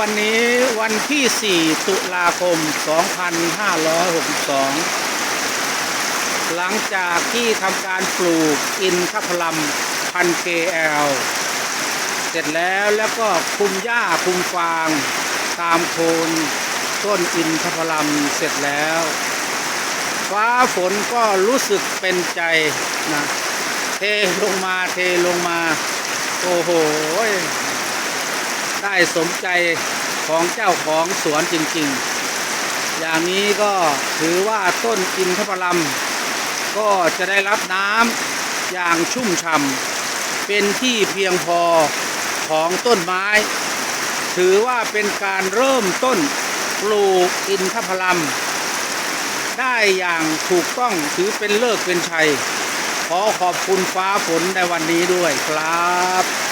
วันนี้วันที่ 4 ตุลาคม 2562 หลังจากที่ทำการปลูกอินทผลัมพันเกลเสร็จแล้วแล้วก็คุมหญ้าคุมฟาง ตามโคนต้นอินทผลัมเสร็จแล้ว ฟ้าฝนก็รู้สึกเป็นใจนะเทลงมาเทลงมา โอ้โห ได้สมใจของเจ้าของสวนจริงๆ อย่างนี้ก็ถือว่าต้นอินทผลัมก็จะได้รับน้ำอย่างชุ่มฉ่ำเป็นที่เพียงพอของต้นไม้ ถือว่าเป็นการเริ่มต้นปลูกอินทผลัมได้อย่างถูกต้องถือเป็นเลิกเป็นชัย ขอขอบคุณฟ้าฝนในวันนี้ด้วยครับ